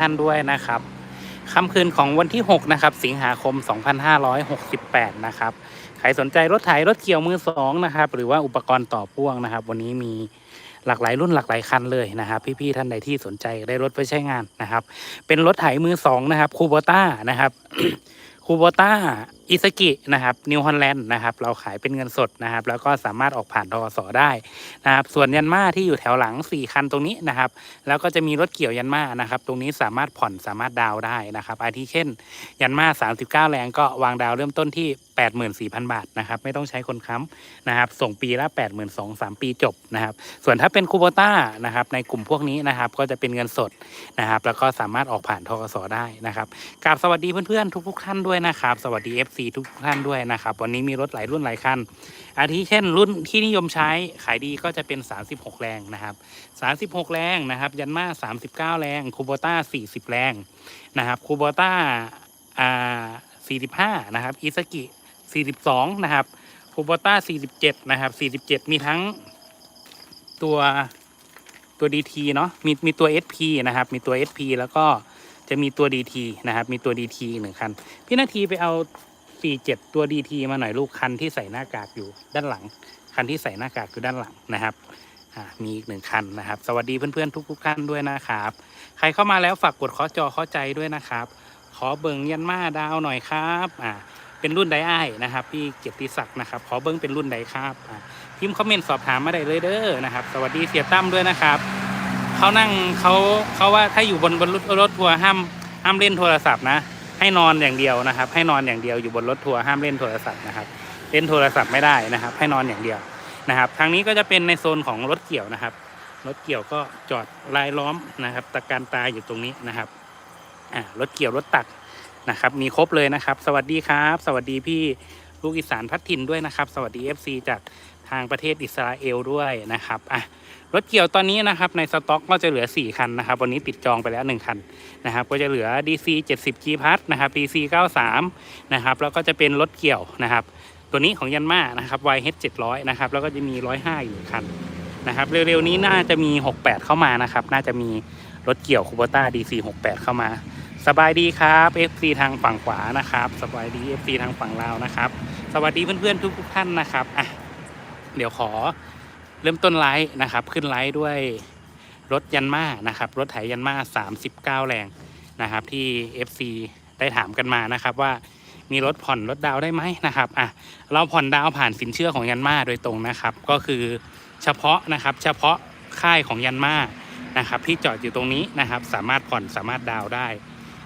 ท่านด้วยนะครับค่ำคืนของวันที่ 6 นะครับ สิงหาคม 2568 นะครับ ใครสนใจรถไถรถเกี่ยวมือสองนะครับ หรือว่าอุปกรณ์ต่อพ่วงนะครับ วันนี้มีหลากหลายรุ่นหลากหลายคันเลยนะครับ พี่ๆท่านใดที่สนใจได้รถไปใช้งานนะครับ เป็นรถไถมือสองนะครับคูโบต้านะครับ คูโบต้าอิสกินะครับนิวฮอลแลนด์นะครับเราขายเป็นเงินสดนะครับ แล้วก็สามารถออกผ่านทกสได้นะครับ ส่วนยันมาที่อยู่แถวหลัง 4 คันตรงนี้นะครับ แล้วก็จะมีรถเกี่ยวยันมานะครับ ตรงนี้สามารถผ่อนสามารถดาวได้นะครับอาทิเช่น ยันมา39 แรงก็วางดาวเริ่มต้นที่ 84,000 บาทนะครับไม่ต้องใช้คนค้ำนะครับส่งปีละ 8 2 0 0 3ปีจบนะครับส่วนถ้าเป็นคูโบต้านะครับในกลุ่มพวกนี้นะครับก็จะเป็นเงินสดนะครับแล้วก็สามารถออกผ่านทกสได้นะครับกราบสวัสดีเพื่อนๆทุกๆท่านด้วยนะครับสวัสดี FC ทุกท่านด้วยนะครับวันนี้มีรถหลายรุ่นหลายคันอาทิเช่นรุ่นที่นิยมใช้ขายดีก็จะเป็น 36 แรงนะครับ 36 แรงนะครับยันมา 39 แรงคูโบต้า 40 แรงนะครับคูโบต้าอ่า45 นะครับอิสกิ 42 นะครับคูโบต้า47 นะครับ 47 มีทั้งตัวตัว DT เนาะมีมีตัว SP นะครับ มีตัว SP แล้วก็จะมีตัว DT นะครับ มีตัว DT อีกหนึ่งคัน พี่นาทีไปเอา 47 ตัว DT มาหน่อยลูกคันที่ใส่หน้ากากอยู่ด้านหลัง คันที่ใส่หน้ากากอยู่ด้านหลังนะครับอ่ามีอีกหนึ่งคันนะครับ สวัสดีเพื่อนๆทุกๆท่านด้วยนะครับ ใครเข้ามาแล้วฝากกดข้อจอข้อใจด้วยนะครับ ขอเบิ่งยันมาดาวหน่อยครับ อ่า เป็นรุ่นไดอ้ายนะครับ พี่เกียรติศักดิ์นะครับ ขอเบิ่งเป็นรุ่นใดครับพิมพ์คอมเมนต์สอบถามมาได้เลยเด้อนะครับ สวัสดีเสียตั้มด้วยนะครับเขานั่งเขาเขาว่าถ้าอยู่บนบนรถรถทัวร์ห้ามห้ามเล่นโทรศัพท์นะ ให้นอนอย่างเดียวนะครับ ให้นอนอย่างเดียวอยู่บนรถทัวร์ห้ามเล่นโทรศัพท์นะครับ เล่นโทรศัพท์ไม่ได้นะครับ ให้นอนอย่างเดียวนะครับ ทางนี้ก็จะเป็นในโซนของรถเกี่ยวนะครับรถเกี่ยวก็จอดลายล้อมนะครับ ตะการตาอยู่ตรงนี้นะครับอ่ารถเกี่ยวรถตัก นะครับ มีครบเลยนะครับ สวัสดีครับ สวัสดีพี่ลูกอีสานพัดถิ่นด้วยนะครับ สวัสดี FC จากทางประเทศอิสราเอลด้วยนะครับอะรถเกี่ยวตอนนี้นะครับในสต็อกก็จะเหลือ 4 คันนะครับ วันนี้ติดจองไปแล้ว 1 คันนะครับ ก็จะเหลือ DC 70 G พัทนะครับ DC 93นะครับ แล้วก็จะเป็นรถเกี่ยวนะครับ ตัวนี้ของยันมานะครับ YH 700นะครับ แล้วก็จะมี 105อยู่คันนะครับ เร็วๆนี้น่าจะมี 68 เข้ามานะครับ น่าจะมีรถเกี่ยวคูโบต้า DC 68 เข้ามา สบายดีครับ FC ทางฝั่งขวานะครับ สบายดี FC ทางฝั่งลาวนะครับ สวัสดีเพื่อนๆทุกๆท่านนะครับอะเดี๋ยวขอเริ่มต้นไลฟ์นะครับ ขึ้นไลฟ์ด้วยรถยันมานะครับ รถไถยันมา 39 แรงนะครับ ที่ FC ได้ถามกันมานะครับว่ามีรถผ่อนรถดาวได้ไหมนะครับอะเราผ่อนดาวผ่านสินเชื่อของยันมาโดยตรงนะครับ ก็คือเฉพาะนะครับ เฉพาะค่ายของยันมานะครับ ที่จอดอยู่ตรงนี้นะครับ สามารถผ่อนสามารถดาวได้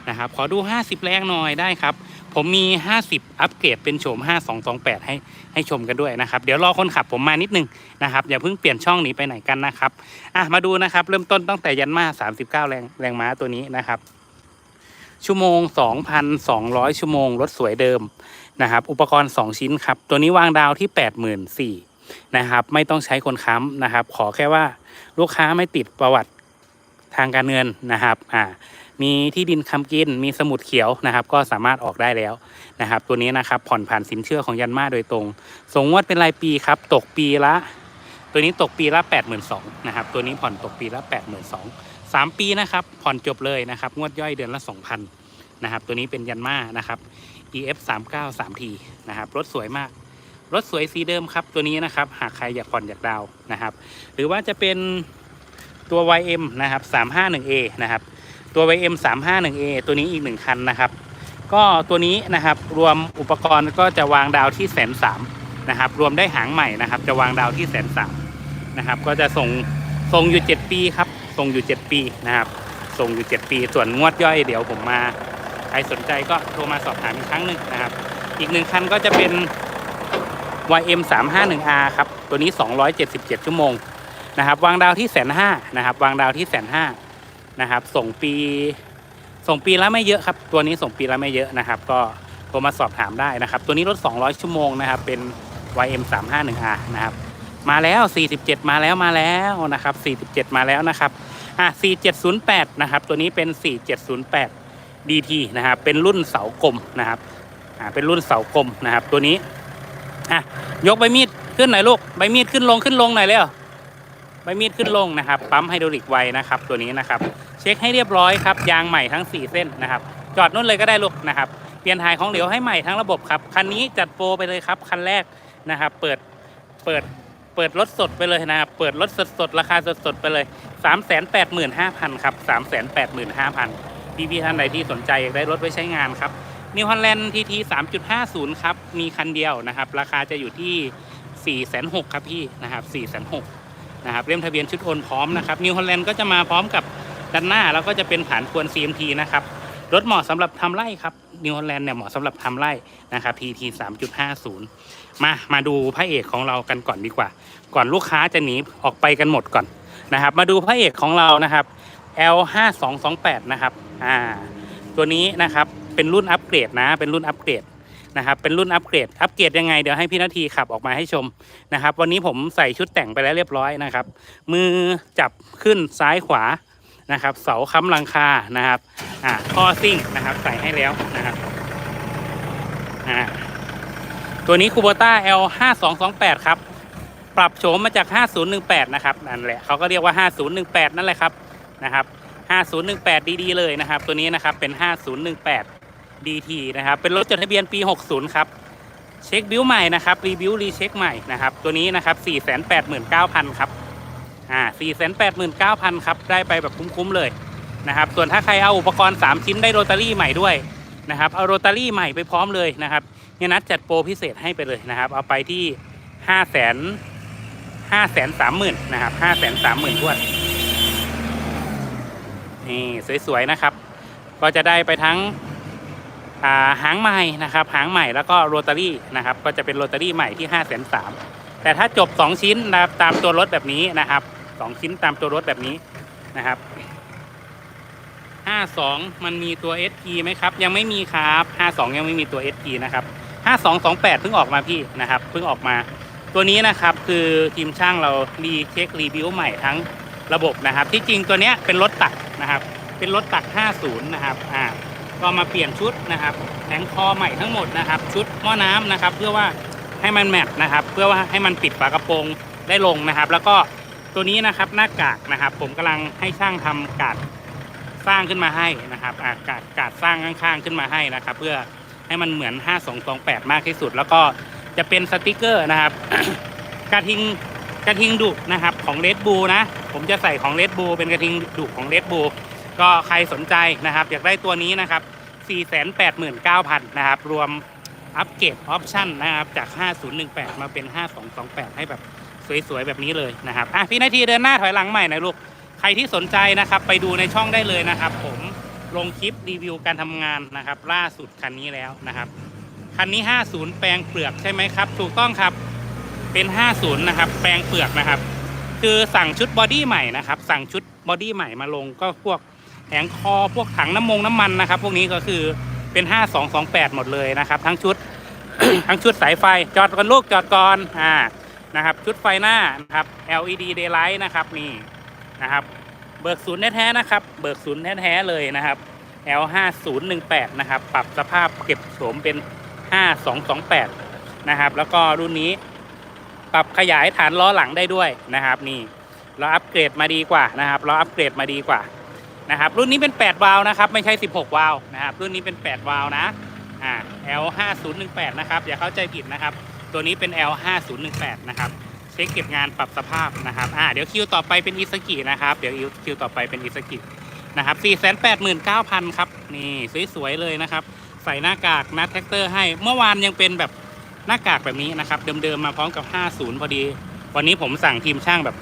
นะครับ ขอดู 50 แรงหน่อยได้ครับ ผมมี 50 อัปเกรดเป็นโฉม 5228 ให้ให้ชมกันด้วยนะครับ เดี๋ยวรอคนขับผมมานิดนึงนะครับ อย่าเพิ่งเปลี่ยนช่องหนีไปไหนกันนะครับ อะ มาดูนะครับ เริ่มต้นตั้งแต่ยันมา39 แรงแรงม้าตัวนี้นะครับ ชั่วโมง 2,200 ชั่วโมง รถสวยเดิมนะครับ อุปกรณ์ 2 ชิ้นครับ ตัวนี้วางดาวที่ 84,000นะครับ ไม่ต้องใช้คนค้ำนะครับ ขอแค่ว่าลูกค้าไม่ติดประวัติทางการเงินนะครับ อ่า มีที่ดินคำกิน มีสมุดเขียวนะครับ ก็สามารถออกได้แล้วนะครับ ตัวนี้นะครับผ่อนผ่านสินเชื่อของยันมาโดยตรง ส่งงวดเป็นรายปีครับ ตกปีละ ตัวนี้ตกปีละ 82,000นะครับ ตัวนี้ผ่อนตกปีละ 82,000สามปีนะครับ ผ่อนจบเลยนะครับ งวดย่อยเดือนละ 2,000นะครับ ตัวนี้เป็นยันมานะครับ EF 3 9 3 T นะครับ รถสวยมาก รถสวยสีเดิมครับ ตัวนี้นะครับ หากใครอยากผ่อนอยากดาวน์นะครับ หรือว่าจะเป็นตัว YM นะครับ 351A นะครับ ตัว YM 351A ตัวนี้อีกหนึ่งคันนะครับ ก็ตัวนี้นะครับรวมอุปกรณ์ก็จะวางดาวที่แสนสามนะครับ รวมได้หางใหม่นะครับ จะวางดาวที่แสนสามนะครับ ก็จะส่งส่งอยู่ 7 ปีครับ ส่งอยู่ 7 ปีนะครับ ส่งอยู่ 7 ปี ส่วนงวดย่อยเดี๋ยวผมมาใครสนใจก็โทรมาสอบถามอีกครั้งหนึ่งนะครับ อีกหนึ่งคันก็จะเป็น YM 3 5 1 R ครับ ตัวนี้ 277 ชั่วโมงนะครับ วางดาวที่แสนห้านะครับ วางดาวที่แสนห้า นะครับ ส่งปี ส่งปีละไม่เยอะครับ ตัวนี้ส่งปีละไม่เยอะนะครับ ก็โทรมาสอบถามได้นะครับ ตัวนี้รถ 200 ชั่วโมงนะครับ เป็น YM 3 5 1 R นะครับ มาแล้ว 47 มาแล้วมาแล้วนะครับ 47 มาแล้วนะครับ อะ 4708 นะครับ ตัวนี้เป็น 4708 DT นะครับ เป็นรุ่นเสากลมนะครับ อ่า เป็นรุ่นเสากลมนะครับ ตัวนี้ อะ ยกใบมีดขึ้นหน่อยลูก ใบมีดขึ้นลงขึ้นลงหน่อยเร็ว ใบมีดขึ้นลงนะครับ ปั๊มไฮดรอลิกไวนะครับ ตัวนี้นะครับ เช็คให้เรียบร้อยครับ ยางใหม่ทั้ง 4 เส้นนะครับ จอดนู่นเลยก็ได้ลูกนะครับ เปลี่ยนถ่ายของเหลวให้ใหม่ทั้งระบบครับ คันนี้จัดโปรไปเลยครับ คันแรกนะครับ เปิด เปิด เปิดรถสดไปเลยนะครับ เปิดรถสดสดราคาสดสดไปเลย 3 8 5 0 0 0ครับ3 8 5 0 0 0พี่พี่ๆท่านใดที่สนใจอยากได้รถไว้ใช้งานครับนิวฮอลแลนด์ทีที3.50ครับ มีคันเดียวนะครับ ราคาจะอยู่ที่4 6 0 0 0ครับพี่นะครับ4 6 0 0 0 นะครับเล่มทะเบียนชุดโอนพร้อมนะครับนิวฮอลแลนด์ก็จะมาพร้อมกับด้านหน้าแล้วก็จะเป็นฐานควน CMT นะครับรถเหมาะสำหรับทำไร่ครับนิวฮอลแลนด์เนี่ยเหมาะสำหรับทำไร่นะครับ PT 3.50 มามาดูพระเอกของเรากันก่อนดีกว่า ก่อนลูกค้าจะหนีออกไปกันหมดก่อนนะครับ มาดูพระเอกของเรานะครับ L 5 2 2 8 นะครับอ่าตัวนี้นะครับเป็นรุ่นอัปเกรดนะเป็นรุ่นอัปเกรด นะครับเป็นรุ่นอัปเกรดอัปเกรดยังไงเดี๋ยวให้พี่นาทีขับออกมาให้ชมนะครับ วันนี้ผมใส่ชุดแต่งไปแล้วเรียบร้อยนะครับ มือจับขึ้นซ้ายขวานะครับ เสาค้ำหลังคานะครับอ่าท่อซิ่งนะครับใส่ให้แล้วนะครับอ่าตัวนี้คูโบต้า L 5 2 2 8ครับปรับโฉมมาจาก 5018 นะครับนั่นแหละเขาก็เรียกว่า 5018 นั่นแหละครับนะครับ 5018 ดีๆเลยนะครับ ตัวนี้นะครับเป็น 5018 DT นะครับ เป็นรถจดทะเบียนปี 60 ครับ เช็คบิวใหม่นะครับ รีบิวรีเช็คใหม่นะครับ ตัวนี้นะครับ 489,000 ครับ อ่า 489,000 ครับ ได้ไปแบบคุ้มๆเลยนะครับ ส่วนถ้าใครเอาอุปกรณ์ 3 ชิ้นได้โรตารี่ใหม่ด้วยนะครับ เอาโรตารี่ใหม่ไปพร้อมเลยนะครับเนี่ยนัดจัดโปรพิเศษให้ไปเลยนะครับ เอาไปที่ 5 0 0 0 0 5 3 0 0 0 0นะครับ5 3 0 0 0 0ทวนนี่สวย ๆ นะครับ ก็จะได้ไปทั้ง หางใหม่นะครับหางใหม่แล้วก็โรตารี่นะครับก็จะเป็นโรตารี่ใหม่ที่5 3 0 0 0แต่ถ้าจบ 2 ชิ้นนะครับตามตัวรถแบบนี้นะครับ 2 ชิ้นตามตัวรถแบบนี้นะครับ 52 มันมีตัว SP ไหมครับ ยังไม่มีครับ 52 ยังไม่มีตัว SP นะครับ 5228 เพิ่งออกมาพี่นะครับเพิ่งออกมา ตัวนี้นะครับคือทีมช่างเรารีเช็ครีวิวใหม่ทั้งระบบนะครับ ที่จริงตัวเนี้ยเป็นรถตักนะครับ เป็นรถตัก 50 นะครับอ่า ก็มาเปลี่ยนชุดนะครับแทงคอใหม่ทั้งหมดนะครับ ชุดหม้อน้ำนะครับ เพื่อว่าให้มันแมทนะครับ เพื่อว่าให้มันปิดฝากระโปรงได้ลงนะครับ แล้วก็ตัวนี้นะครับหน้ากากนะครับ ผมกำลังให้ช่างทำกาดสร้างขึ้นมาให้นะครับอากาดกาดสร้างข้างๆขึ้นมาให้นะครับ เพื่อให้มันเหมือน 5228 มากที่สุด แล้วก็จะเป็นสติกเกอร์นะครับ กระทิงกระทิงดุนะครับของเลดบูนะ ผมจะใส่ของเลดบูเป็นกระทิงดุของเลดบู ก็ใครสนใจนะครับอยากได้ตัวนี้นะครับ 489,000 นะครับ รวมอัปเกรดออปชั่นนะครับ จาก 5018 มาเป็น 5228 ให้แบบสวยๆ แบบนี้เลยนะครับ อะ พี่นาทีเดินหน้าถอยหลังใหม่นะลูก ใครที่สนใจนะครับ ไปดูในช่องได้เลยนะครับ ผมลงคลิปรีวิวการทำงานนะครับ ล่าสุดคันนี้แล้วนะครับ คันนี้ 50 แปลงเปลือกใช่ไหมครับ ถูกต้องครับ เป็น 50 นะครับ แปลงเปลือกนะครับ คือสั่งชุดบอดี้ใหม่นะครับ สั่งชุดบอดี้ใหม่มาลงก็พวก แผงคอพวกถังน้ำมงน้ำมันนะครับ พวกนี้ก็คือเป็น 5228 หมดเลยนะครับ ทั้งชุด ทั้งชุดสายไฟจอดก่อนลูกจอดก่อนอ่านะครับ ชุดไฟหน้านะครับ LED daylight นะครับนี่นะครับ เบิกศูนย์แท้ๆนะครับ เบิกศูนย์แท้ๆเลยนะครับ L5018 นะครับ ปรับสภาพเก็บโฉมเป็น 5228 นะครับ แล้วก็รุ่นนี้ปรับขยายฐานล้อหลังได้ด้วยนะครับ นี่เราอัปเกรดมาดีกว่านะครับ เราอัปเกรดมาดีกว่า นะครับรุ่นนี้เป็น 8 วาล์วนะครับไม่ใช่ 16 วาล์วนะครับรุ่นนี้เป็น 8 วาล์วนะอ่า L5018 นะครับอย่าเข้าใจผิดนะครับ ตัวนี้เป็น L5018 นะครับเช็คเก็บงานปรับสภาพนะครับอ่าเดี๋ยวคิวต่อไปเป็นอิสกินะครับเดี๋ยวคิวต่อไปเป็นอิสกินะครับ489,000ครับนี่สวยๆเลยนะครับ ใส่หน้ากากนัดแท็กเตอร์ให้เมื่อวานยังเป็นแบบหน้ากากแบบนี้นะครับเดิมๆมาพร้อมกับ 50 พอดี วันนี้ผมสั่งทีมช่างแบบ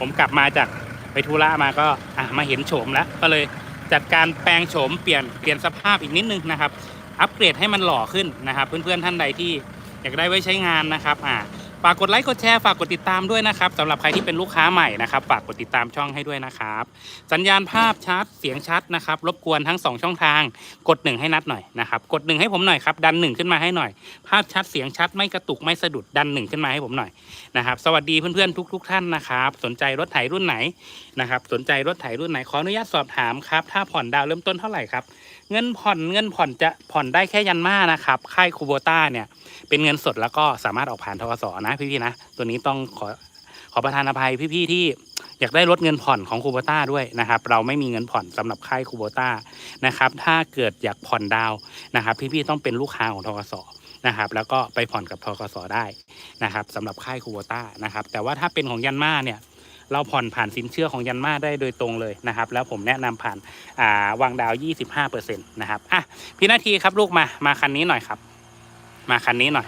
ผมกลับมาจาก ไปธุระมาก็อะมาเห็นโฉมแล้ว ก็เลยจัดการแปลงโฉมเปลี่ยนเปลี่ยนสภาพอีกนิดนึงนะครับ อัปเกรดให้มันหล่อขึ้นนะครับ เพื่อนๆท่านใดที่อยากได้ไว้ใช้งานนะครับอ่า ฝากกดไลค์กดแชร์ฝากกดติดตามด้วยนะครับสำหรับใครที่เป็นลูกค้าใหม่นะครับฝากกดติดตามช่องให้ด้วยนะครับ สัญญาณภาพชัดเสียงชัดนะครับรบกวนทั้ง 2 ช่องทาง กดหนึ่งให้นัดหน่อยนะครับกดหนึ่งให้ผมหน่อยครับดันหนึ่งขึ้นมาให้หน่อย ภาพชัดเสียงชัดไม่กระตุกไม่สะดุดดันหนึ่งขึ้นมาให้ผมหน่อยนะครับสวัสดีเพื่อนๆทุก ๆ ท่านนะครับ สนใจรถไถรุ่นไหนนะครับสนใจรถไถรุ่นไหนขออนุญาตสอบถามครับถ้าผ่อนดาวเริ่มต้นเท่าไหร่ครับเงินผ่อนเงินผ่อนจะผ่อนได้แค่ยันมานะครับค่ายคูโบต้าเนี่ย เป็นเงินสดแล้วก็สามารถออกผ่านทกสนะพี่ๆนะ ตัวนี้ต้องขอขอประทานอภัยพี่ๆที่อยากได้ลดเงินผ่อนของคูโบต้าด้วยนะครับ เราไม่มีเงินผ่อนสำหรับค่ายคูโบต้านะครับ ถ้าเกิดอยากผ่อนดาวนะครับ พี่ๆต้องเป็นลูกค้าของทกสนะครับ แล้วก็ไปผ่อนกับทกสได้นะครับสำหรับค่ายคูโบต้านะครับ แต่ว่าถ้าเป็นของยันมาเนี่ยเราผ่อนผ่านสินเชื่อของยันมาได้โดยตรงเลยนะครับ แล้วผมแนะนำผ่านอ่าวางดาว 25%นะครับอะพี่นาทีครับลูกมามาคันนี้หน่อยครับ มาคันนี้หน่อย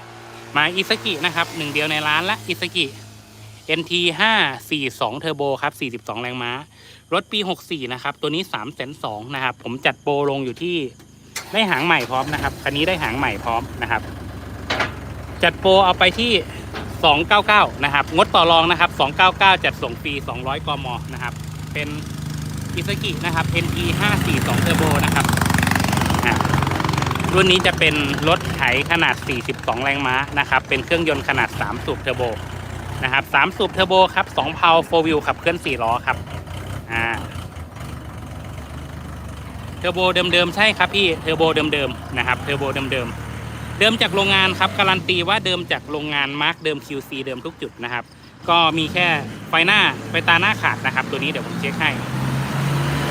มาอิสกินะครับหนึ่งเดียวในร้านละอิสกิ NT 542 Turbo ครับ 42 แรงม้า รถปี 64 นะครับ ตัวนี้ 3 2 0 0นะครับ ผมจัดโปรลงอยู่ที่ได้หางใหม่พร้อมนะครับ คันนี้ได้หางใหม่พร้อมนะครับ จัดโปรเอาไปที่ 299 นะครับ งดต่อรองนะครับ 299 จัดส่งฟรี 200 กม นะครับ เป็นอิสกินะครับ NT 542 Turbo นะครับ รุ่นนี้จะเป็นรถไถขนาด 42 แรงม้านะครับ เป็นเครื่องยนต์ขนาด 3 สูบเทอร์โบนะครับสามสูบเทอร์โบครับสองเพาโฟวิลขับเคลื่อนสี่ล้อครับ อ่า เทอร์โบเดิมๆ ใช่ครับพี่ เทอร์โบเดิมๆ นะครับ เทอร์โบเดิมๆ เดิมจากโรงงานครับ การันตีว่าเดิมจากโรงงานมาร์กเดิม QC เดิมทุกจุดนะครับ ก็มีแค่ไฟหน้า ไฟตาหน้าขาดนะครับ ตัวนี้เดี๋ยวผมเช็คให้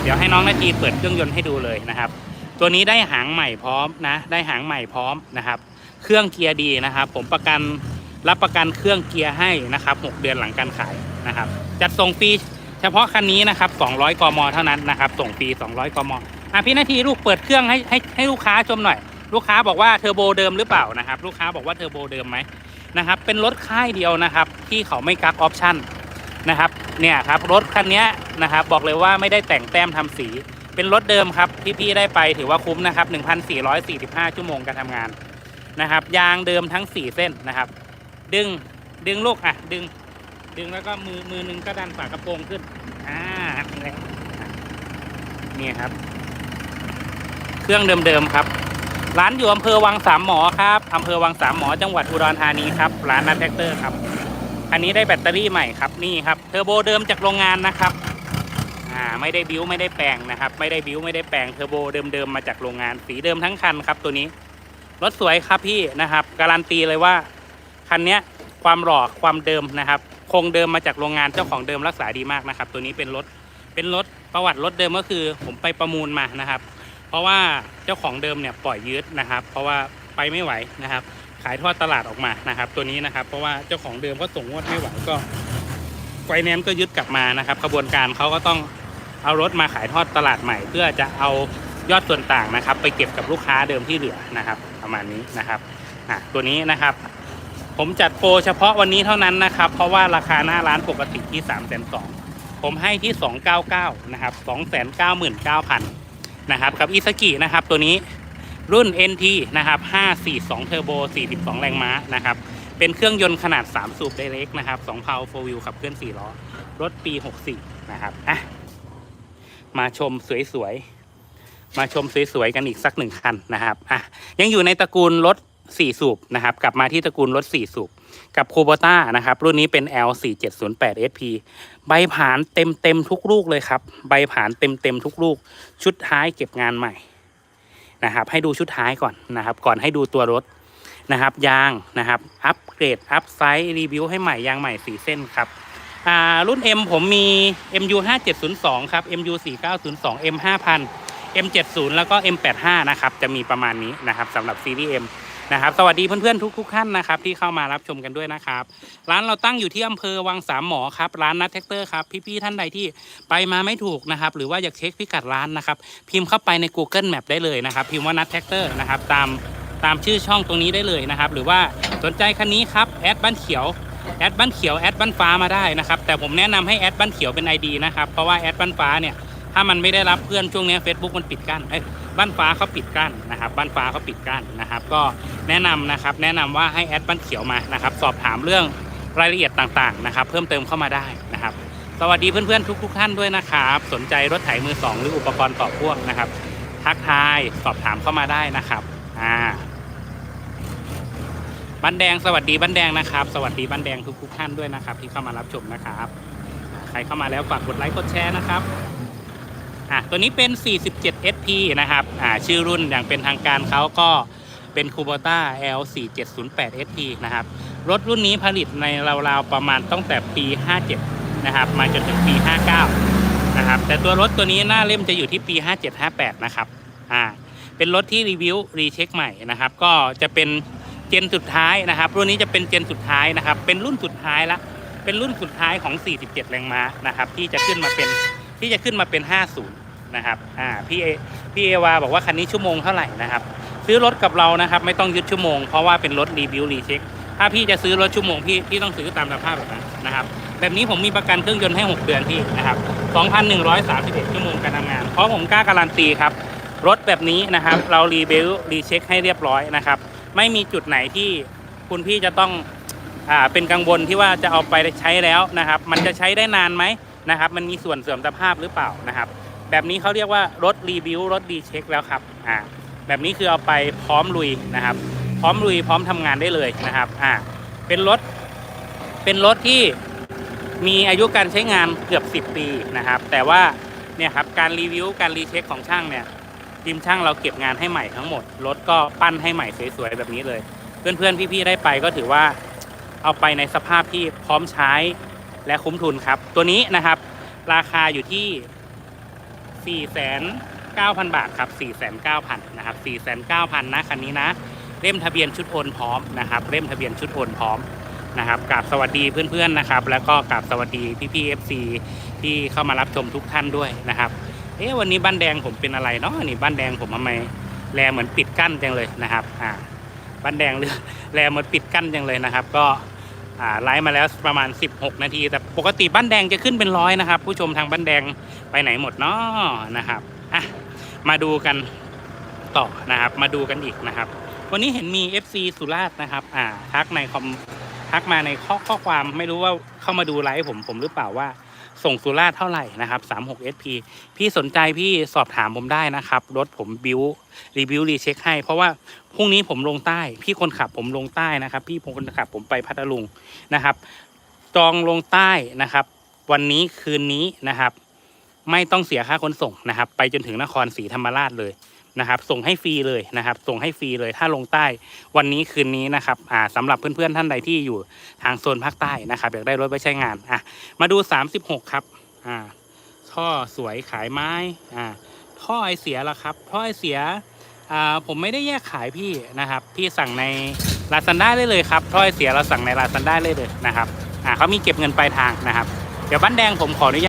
เดี๋ยวให้น้องนาทีเปิดเครื่องยนต์ให้ดูเลยนะครับ ตัวนี้ได้หางใหม่พร้อมนะ ได้หางใหม่พร้อมนะครับ เครื่องเกียร์ดีนะครับ ผมประกันรับประกันเครื่องเกียร์ให้นะครับ 6 เดือนหลังการขายนะครับ จัดส่งฟรีเฉพาะคันนี้นะครับ 200 กม เท่านั้นนะครับ ส่งฟรี 200 กม อะพี่นาทีลูกเปิดเครื่องให้ให้ให้ลูกค้าชมหน่อย ลูกค้าบอกว่าเทอร์โบเดิมหรือเปล่านะครับ ลูกค้าบอกว่าเทอร์โบเดิมไหมนะครับ เป็นรถค่ายเดียวนะครับ ที่เขาไม่กักออปชั่นนะครับ เนี่ยครับรถคันนี้นะครับบอกเลยว่าไม่ได้แต่งแต้มทำสี เป็นรถเดิมครับที่พี่ได้ไปถือว่าคุ้มนะครับ 1,445 ชั่วโมงการทำงานนะครับ ยางเดิมทั้ง 4 เส้นนะครับ ดึงดึงลูกอะ ดึง ดึงแล้วก็มือมือหนึงก็ดันฝากระโปรงขึ้นอ่านี่แหละอะนี่ครับ เครื่องเดิมๆครับ ร้านอยู่อำเภอวังสามหมอครับอำเภอวังสามหมอจังหวัดอุดรธานีครับร้านนัทแท็กเตอร์ครับ อันนี้ได้แบตเตอรี่ใหม่ครับนี่ครับเทอร์โบเดิมจากโรงงานนะครับ อ่าไม่ได้บิ้วไม่ได้แปลงนะครับไม่ได้บิ้วไม่ได้แปลงเทอร์โบเดิมๆมาจากโรงงานสีเดิมทั้งคันครับตัวนี้รถสวยครับพี่นะครับ การันตีเลยว่าคันเนี้ยความหล่อความเดิมนะครับคงเดิมมาจากโรงงานเจ้าของเดิมรักษาดีมากนะครับ ตัวนี้เป็นรถเป็นรถประวัติรถเดิมก็คือ ผมไปประมูลมานะครับ เพราะว่าเจ้าของเดิมเนี่ยปล่อยยืดนะครับ เพราะว่าไปไม่ไหวนะครับ ขายทอดตลาดออกมานะครับ ตัวนี้นะครับ เพราะว่าเจ้าของเดิมก็ส่งงวดไม่ไหวก็ไฟแนนซ์ก็ยึดกลับมานะครับ ขบวนการเขาก็ต้อง เอารถมาขายทอดตลาดใหม่ เพื่อจะเอายอดส่วนต่างนะครับ ไปเก็บกับลูกค้าเดิมที่เหลือนะครับ ประมาณนี้นะครับอะตัวนี้นะครับ ผมจัดโปรเฉพาะวันนี้เท่านั้นนะครับ เพราะว่าราคาหน้าร้านปกติที่3ามแสนสองผมให้ที่ 299นะครับ299,000นะครับกับอิสกินะครับตัวนี้รุ่น NT นะครับ542เทอร์โบ42 แรงม้านะครับ เป็นเครื่องยนต์ขนาด 3 สูบไดเรกนะครับ2เพาโฟวิลขับเคลื่อน 4 ล้อ รถปี 64 นะครับอะ มาชมสวยๆ มาชมสวยๆ กันอีกสักหนึ่งคันนะครับอะยังอยู่ในตระกูลรถ4สูบนะครับ กลับมาที่ตระกูลรถ4สูบ กับคูโบต้านะครับ รุ่นนี้เป็น L4708 SP ใบผ่านเต็มเต็มๆทุกลูกเลยครับ ใบผ่านเต็มเต็มๆทุกลูก ชุดท้ายเก็บงานใหม่นะครับ ให้ดูชุดท้ายก่อนนะครับ ก่อนให้ดูตัวรถนะครับ ยางนะครับ อัปเกรด อัพไซส์รีวิวให้ใหม่ ยางใหม่4เส้นครับ อ่ารุ่น M ผมมี MU 5702 ครับ MU 4902 M 5000 M70 แล้วก็ M85 นะครับ จะมีประมาณนี้นะครับสำหรับซีรีส์ M นะครับ สวัสดีเพื่อนๆ ทุกๆท่านนะครับที่เข้ามารับชมกันด้วยนะครับ ร้านเราตั้งอยู่ที่อำเภอวังสามหมอครับ ร้านนัทแท็กเตอร์ครับ พี่ๆท่านใดที่ไปมาไม่ถูกนะครับ หรือว่าอยากเช็คพิกัดร้านนะครับ พิมพ์เข้าไปใน Google Map ได้เลยนะครับ พิมพ์ว่านัทแท็กเตอร์นะครับ ตามตามชื่อช่องตรงนี้ได้เลยนะครับ หรือว่าสนใจคันนี้ครับแอดบ้านเขียว แอดบ้านเขียวแอดบ้านฟ้ามาได้นะครับแต่ผมแนะนำให้แอดบ้านเขียวเป็น ID นะครับเพราะว่าแอดบ้านฟ้าเนี่ยถ้ามันไม่ได้รับเพื่อนช่วงนี้ Facebook มันปิดกั้นเอ้บ้านฟ้าเขาปิดกั้นนะครับบ้านฟ้าเขาปิดกั้นนะครับ ก็แนะนำนะครับแนะนำว่าให้แอดบ้านเขียวมานะครับสอบถามเรื่องรายละเอียดต่างๆนะครับเพิ่มเติมเข้ามาได้นะครับ สวัสดีเพื่อนๆทุกๆท่านด้วยนะครับ สนใจรถไถมือสองหรืออุปกรณ์ต่อพ่วงนะครับ ทักทายสอบถามเข้ามาได้นะครับอ่า บ้านแดงสวัสดีบ้านแดงนะครับ สวัสดีบ้านแดงทุกๆท่านด้วยนะครับ ที่เข้ามารับชมนะครับ ใครเข้ามาแล้วฝากกดไลค์กดแชร์นะครับอะตัวนี้เป็น 47 SP นะครับอ่าชื่อรุ่นอย่างเป็นทางการเขาก็เป็น Kubota L4708 SP นะครับ รถรุ่นนี้ผลิตในราวๆประมาณตั้งแต่ปี 57 นะครับ มาจนถึงปี 59 นะครับ แต่ตัวรถตัวนี้หน้าเล่มจะอยู่ที่ปี 5758 นะครับอ่าเป็นรถที่รีวิวรีเช็คใหม่นะครับ ก็จะเป็น เจนสุดท้ายนะครับ รุ่นนี้จะเป็นเจนสุดท้ายนะครับ เป็นรุ่นสุดท้ายละเป็นรุ่นสุดท้ายของ 47 แรงม้านะครับ ที่จะขึ้นมาเป็นที่จะขึ้นมาเป็น 50 นะครับอ่าพี่เอพี่เอวาบอกว่าคันนี้ชั่วโมงเท่าไหร่นะครับ ซื้อรถกับเรานะครับ ไม่ต้องยึดชั่วโมงเพราะว่าเป็นรถรีวิวรีเช็คถ้าพี่จะซื้อรถชั่วโมงพี่พี่ต้องซื้อตามสภาพแบบนั้นนะครับ แบบนี้ผมมีประกันเครื่องยนต์ให้ 6 เดือนพี่นะครับ 2,131 ชั่วโมงการทำงาน เพราะผมกล้าการันตีครับ รถแบบนี้นะครับ เรารีวิวรีเช็คให้เรียบร้อยนะครับ ไม่มีจุดไหนที่คุณพี่จะต้องอ่าเป็นกังวลที่ว่าจะเอาไปใช้แล้วนะครับ มันจะใช้ได้นานไหมนะครับ มันมีส่วนเสื่อมสภาพหรือเปล่านะครับ แบบนี้เขาเรียกว่ารถรีวิวรถรีเช็คแล้วครับอ่าแบบนี้คือเอาไปพร้อมลุยนะครับ พร้อมลุยพร้อมทำงานได้เลยนะครับอ่าเป็นรถเป็นรถที่มีอายุการใช้งานเกือบ 10 ปีนะครับ แต่ว่าเนี่ยครับการรีวิวการรีเช็คของช่างเนี่ย ทีมช่างเราเก็บงานให้ใหม่ทั้งหมด รถก็ปั้นให้ใหม่สวยๆแบบนี้เลย เพื่อนๆพี่ๆได้ไปก็ถือว่าเอาไปในสภาพที่พร้อมใช้และคุ้มทุนครับ ตัวนี้นะครับ ราคาอยู่ที่ 49,000 บาทครับ 49,000 นะครับ 4,900นะคันนี้นะ เล่มทะเบียนชุดโอนพร้อมนะครับ เล่มทะเบียนชุดโอนพร้อมนะครับกราบสวัสดีเพื่อนๆนะครับ แล้วก็กราบสวัสดีพี่ๆ FC ที่เข้ามารับชมทุกท่านด้วยนะครับ เอ๊ะวันนี้บ้านแดงผมเป็นอะไรเนาะนี่บ้านแดงผมทำไมแลเหมือนปิดกั้นจังเลยนะครับอ่าบ้านแดงเรือแลเหมือนปิดกั้นจังเลยนะครับ ก็อ่าไลฟ์มาแล้วประมาณ 16 นาที แต่ปกติบ้านแดงจะขึ้นเป็นร้อยนะครับ ผู้ชมทางบ้านแดงไปไหนหมดเนาะนะครับอะมาดูกันต่อนะครับ มาดูกันอีกนะครับ วันนี้เห็นมี FC สุราษฎร์นะครับอ่าทักในคอมทักมาในข้อข้อความไม่รู้ว่าเข้ามาดูไลฟ์ผมผมหรือเปล่าว่า ส่งสุราเท่าไหร่นะครับ36 SP พี่สนใจพี่สอบถามผมได้นะครับ รถผมบิวรีวิวรีเช็คให้ เพราะว่าพรุ่งนี้ผมลงใต้ พี่คนขับผมลงใต้นะครับ พี่คนขับผมไปพัทลุงนะครับ จองลงใต้นะครับ วันนี้คืนนี้นะครับ ไม่ต้องเสียค่าขนส่งนะครับ ไปจนถึงนครศรีธรรมราชเลย นะครับ ส่งให้ฟรีเลยนะครับ ส่งให้ฟรีเลยถ้าลงใต้วันนี้คืนนี้นะครับอ่าสำหรับเพื่อนๆท่านใดที่อยู่ทางโซนภาคใต้นะครับอยากได้รถไปใช้งานอะมาดู 36 ครับอ่าท่อสวยขายไม้อ่าท่อไอเสียละครับท่อไอเสียอ่าผมไม่ได้แยกขายพี่นะครับ พี่สั่งในลาซันด้าได้เลยครับท่อไอเสียเราสั่งในลาซันด้าได้เลยนะครับอ่าเขามีเก็บเงินปลายทางนะครับ เดี๋ยวบ้านแดงผมขออนุญาต